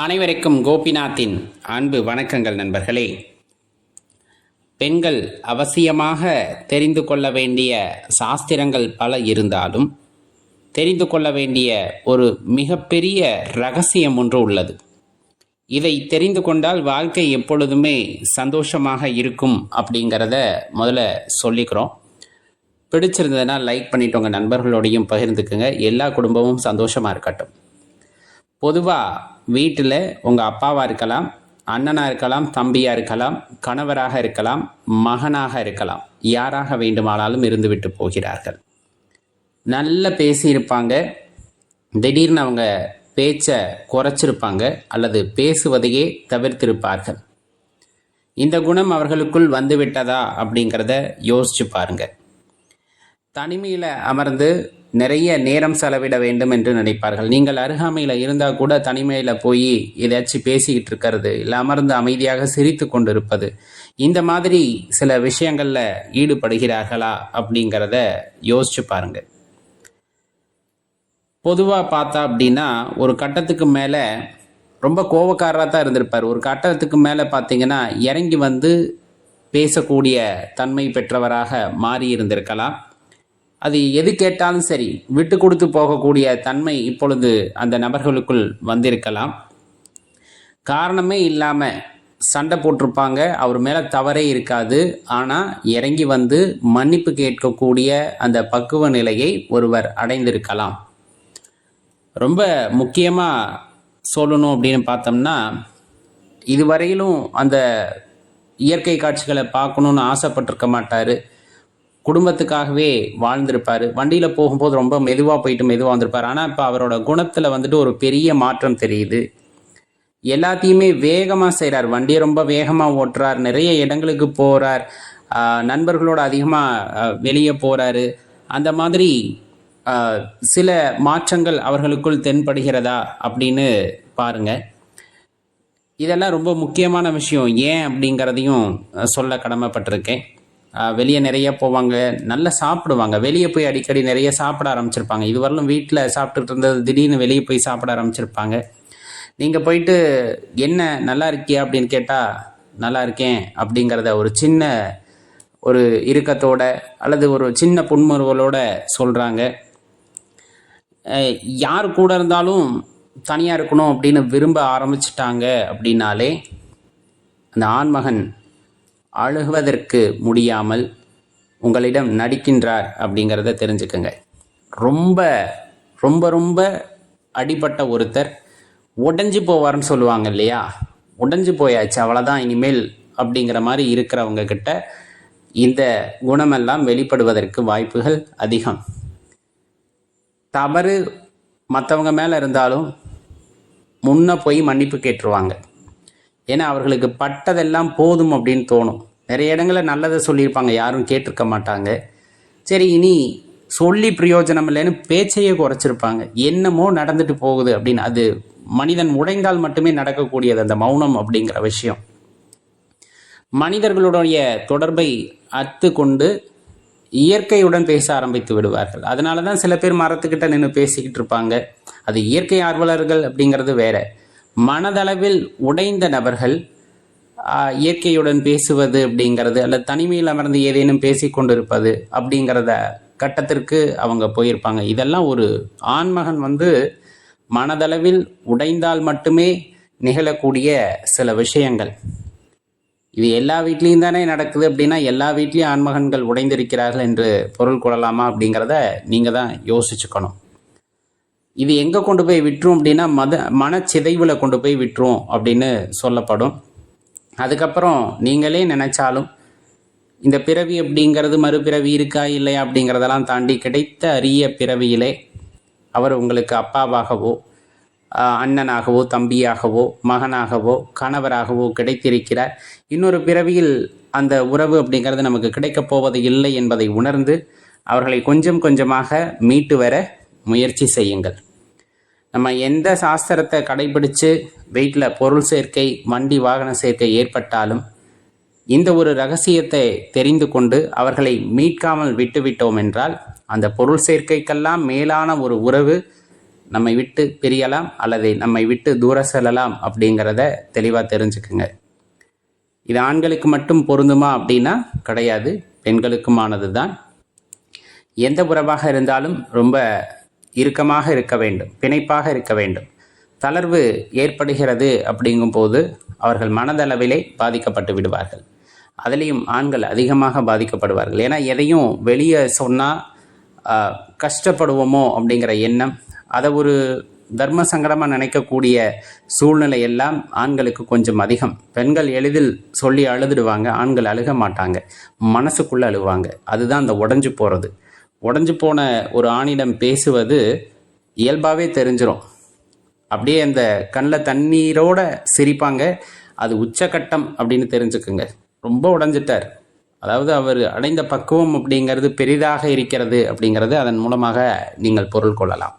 அனைவருக்கும் கோபிநாத்தின் அன்பு வணக்கங்கள் நண்பர்களே. பெண்கள் அவசியமாக தெரிந்து கொள்ள வேண்டிய சாஸ்திரங்கள் பல இருந்தாலும் தெரிந்து கொள்ள வேண்டிய ஒரு மிகப்பெரிய ரகசியம் ஒன்று உள்ளது. இதை தெரிந்து கொண்டால் வாழ்க்கை எப்பொழுதுமே சந்தோஷமாக இருக்கும் அப்படிங்கிறத முதல்ல சொல்லிக்கிறோம். பிடிச்சிருந்ததுன்னா லைக் பண்ணிட்டோங்க நண்பர்களோடையும் பகிர்ந்துக்குங்க. எல்லா குடும்பமும் சந்தோஷமாக இருக்கட்டும். பொதுவாக வீட்டில் உங்கள் அப்பாவாக இருக்கலாம் அண்ணனாக இருக்கலாம் தம்பியாக இருக்கலாம் கணவராக இருக்கலாம் மகனாக இருக்கலாம் யாராக வேண்டுமானாலும் இருந்துவிட்டு போகிறார்கள். நல்ல பேசியிருப்பாங்க திடீர்னு அவங்க பேச்சை குறைச்சிருப்பாங்க அல்லது பேசுவதையே தவிர்த்திருப்பார்கள். இந்த குணம் அவர்களுக்குள் வந்துவிட்டதா அப்படிங்கிறத யோசிச்சு பாருங்கள் தனிமையில் அமர்ந்து நிறைய நேரம் செலவிட வேண்டும் என்று நினைப்பார்கள். நீங்கள் அருகாமையில் இருந்தால் கூட தனிமையில் போய் ஏதாச்சும் பேசிக்கிட்டு இருக்கிறது இல்லை அமர்ந்து அமைதியாக சிரித்து கொண்டிருப்பது இந்த மாதிரி சில விஷயங்களில் ஈடுபடுகிறார்களா அப்படிங்கிறத யோசிச்சு பாருங்கள் பொதுவாக பார்த்தா அப்படின்னா ஒரு கட்டத்துக்கு மேலே ரொம்ப கோபக்காரராக தான் இருந்திருப்பார். ஒரு கட்டத்துக்கு மேலே பார்த்தீங்கன்னா இறங்கி வந்து பேசக்கூடிய தன்மை பெற்றவராக மாறி இருந்திருக்கலாம். அது எது கேட்டாலும் சரி விட்டு கொடுத்து போகக்கூடிய தன்மை இப்பொழுது அந்த நபர்களுக்குள் வந்திருக்கலாம். காரணமே இல்லாமல் சண்டை போட்டிருப்பாங்க அவர் மேலே தவறே இருக்காது. ஆனால் இறங்கி வந்து மன்னிப்பு கேட்கக்கூடிய அந்த பக்குவ நிலையை ஒருவர் அடைந்திருக்கலாம். ரொம்ப முக்கியமாக சொல்லணும் அப்படின்னு பார்த்தோம்னா இதுவரையிலும் அந்த இயற்கை காட்சிகளை பார்க்கணுன்னு ஆசைப்பட்டிருக்க மாட்டார். குடும்பத்துக்காகவே வாழ்ந்திருப்பார். வண்டியில் போகும்போது ரொம்ப மெதுவாக போயிட்டு மெதுவாக வந்திருப்பார். ஆனால் இப்போ அவரோட குணத்தில் வந்துட்டு ஒரு பெரிய மாற்றம் தெரியுது. எல்லாத்தையுமே வேகமாக செய்கிறார் வண்டியை ரொம்ப வேகமாக ஓட்டுறார். நிறைய இடங்களுக்கு போகிறார் நண்பர்களோட அதிகமாக வெளியே போகிறாரு அந்த மாதிரி சில மாற்றங்கள் அவர்களுக்குள் தென்படுகிறதா அப்படின்னு பாருங்கள் இதெல்லாம் ரொம்ப முக்கியமான விஷயம். ஏன் அப்படிங்கிறதையும் சொல்ல கடமைப்பட்டிருக்கேன். வெளியே நிறைய போவாங்க. நல்லா சாப்பிடுவாங்க. வெளியே போய் அடிக்கடி நிறைய சாப்பிட ஆரம்பிச்சிருப்பாங்க. இதுவரையிலும் வீட்டில் சாப்பிட்டுட்டு இருந்தது திடீர்னு வெளியே போய் சாப்பிட ஆரம்பிச்சிருப்பாங்க. நீங்கள் போயிட்டு என்ன நல்லா இருக்கியா அப்படின்னு கேட்டால் நல்லா இருக்கேன் அப்படிங்கிறத ஒரு சின்ன ஒரு இறுக்கத்தோட அல்லது ஒரு சின்ன புன்முறுவலோட சொல்கிறாங்க யார் கூட இருந்தாலும் தனியாக இருக்கணும் அப்படின்னு விரும்ப ஆரம்பிச்சிட்டாங்க அப்படின்னாலே அந்த ஆண்மகன் அழுகுவதற்கு முடியாமல் உங்களிடம் நடிக்கின்றார் அப்படிங்கிறத தெரிஞ்சுக்கங்க. ரொம்ப ரொம்ப ரொம்ப அடிபட்ட ஒருத்தர் உடஞ்சி போவார்னு சொல்லுவாங்க இல்லையா? உடஞ்சி போயாச்சு அவ்வளோதான் இனிமேல் அப்படிங்கிற மாதிரி இருக்கிறவங்க கிட்ட இந்த குணமெல்லாம் வெளிப்படுவதற்கு வாய்ப்புகள் அதிகம். தவறு மற்றவங்க மேலே இருந்தாலும் முன்ன போய் மன்னிப்பு கேட்டுருவாங்க. ஏன்னா அவர்களுக்கு பட்டதெல்லாம் போதும் அப்படின்னு தோணும். நிறைய இடங்களில் நல்லதை சொல்லியிருப்பாங்க யாரும் கேட்டிருக்க மாட்டாங்க. சரி இனி சொல்லி பிரயோஜனம் இல்லைன்னு பேச்சையே குறைச்சிருப்பாங்க. என்னமோ நடந்துட்டு போகுது அப்படின்னு. அது மனிதன் உடைந்தால் மட்டுமே நடக்கக்கூடியது அந்த மௌனம் அப்படிங்கிற விஷயம். மனிதர்களுடைய தொடர்பை அத்து கொண்டு இயற்கையுடன் பேச ஆரம்பித்து விடுவார்கள். அதனால தான் சில பேர் மரத்துக்கிட்ட நின்று பேசிக்கிட்டு இருப்பாங்க. அது இயற்கை ஆர்வலர்கள் அப்படிங்கிறது வேற. மனதளவில் உடைந்த நபர்கள் இயற்கையுடன் பேசுவது அப்படிங்கிறது அல்லது தனிமையில் அமர்ந்து ஏதேனும் பேசி கொண்டிருப்பது அப்படிங்கிறத கட்டத்திற்கு அவங்க போயிருப்பாங்க. இதெல்லாம் ஒரு ஆண்மகன் வந்து மனதளவில் உடைந்தால் மட்டுமே நிகழக்கூடிய சில விஷயங்கள். இது எல்லா வீட்லேயும் தானே நடக்குது அப்படின்னா எல்லா வீட்லேயும் ஆண்மகன்கள் உடைந்திருக்கிறார்கள் என்று பொருள் கொள்ளலாமா அப்படிங்கிறத நீங்கள் தான் யோசிச்சுக்கணும். இது எங்கே கொண்டு போய் விட்டுரும் அப்படின்னா மத மனச்சிதைவில் கொண்டு போய் விட்டுரும் அப்படின்னு சொல்லப்படும். அதுக்கப்புறம் நீங்களே நினைச்சாலும் இந்த பிறவி அப்படிங்கிறது மறுபிறவி இருக்கா இல்லையா அப்படிங்கிறதெல்லாம் தாண்டி கிடைத்த அரிய பிறவியிலே அவர் உங்களுக்கு அப்பாவாகவோ அண்ணனாகவோ தம்பியாகவோ மகனாகவோ கணவராகவோ கிடைத்திருக்கிறார். இன்னொரு பிறவியில் அந்த உறவு அப்படிங்கிறது நமக்கு கிடைக்கப் போவது இல்லை என்பதை உணர்ந்து அவர்களை கொஞ்சம் கொஞ்சமாக மீட்டு வர முயற்சி செய்யுங்கள். நம்ம எந்த சாஸ்திரத்தை கடைபிடித்து வீட்டில் பொருள் சேர்க்கை வண்டி வாகன சேர்க்கை ஏற்பட்டாலும் இந்த ஒரு ரகசியத்தை தெரிந்து கொண்டு அவர்களை மீட்காமல் விட்டுவிட்டோம் என்றால் அந்த பொருள் சேர்க்கைக்கெல்லாம் மேலான ஒரு உறவு நம்மை விட்டு பிரியலாம் அல்லது நம்மை விட்டு தூர செல்லலாம் அப்படிங்கிறத தெளிவாக தெரிஞ்சுக்குங்க. இது ஆண்களுக்கு மட்டும் பொருந்துமா அப்படின்னா கிடையாது. பெண்களுக்குமானது தான் எந்த உறவாக இருந்தாலும் ரொம்ப இறுக்கமாக இருக்க வேண்டும் பிணைப்பாக இருக்க வேண்டும். தளர்வு ஏற்படுகிறது அப்படிங்கும்போது அவர்கள் மனதளவிலே பாதிக்கப்பட்டு விடுவார்கள். அதுலேயும் ஆண்கள் அதிகமாக பாதிக்கப்படுவார்கள். ஏன்னா எதையும் வெளியே சொன்னால் கஷ்டப்படுவோமோ அப்படிங்கிற எண்ணம் அதை ஒரு தர்ம சங்கடமாக நினைக்கக்கூடிய சூழ்நிலை எல்லாம் ஆண்களுக்கு கொஞ்சம் அதிகம். பெண்கள் எளிதில் சொல்லி அழுதுடுவாங்க ஆண்கள் அழுக மாட்டாங்க மனசுக்குள்ளே அழுவாங்க. அதுதான் அந்த உடஞ்சி போகிறது உடஞ்சி போன ஒரு ஆணிடம் பேசுவது இயல்பாகவே தெரிஞ்சிடும் அப்படியே அந்த கண்ணில் தண்ணீரோட சிரிப்பாங்க. அது உச்சக்கட்டம் அப்படின்னு தெரிஞ்சுக்குங்க. ரொம்ப உடஞ்சிட்டார். அதாவது அவர் அடைந்த பக்குவம் அப்படிங்கிறது பெரிதாக இருக்கிறது அப்படிங்கிறது அதன் மூலமாக நீங்கள் பொருள் கொள்ளலாம்.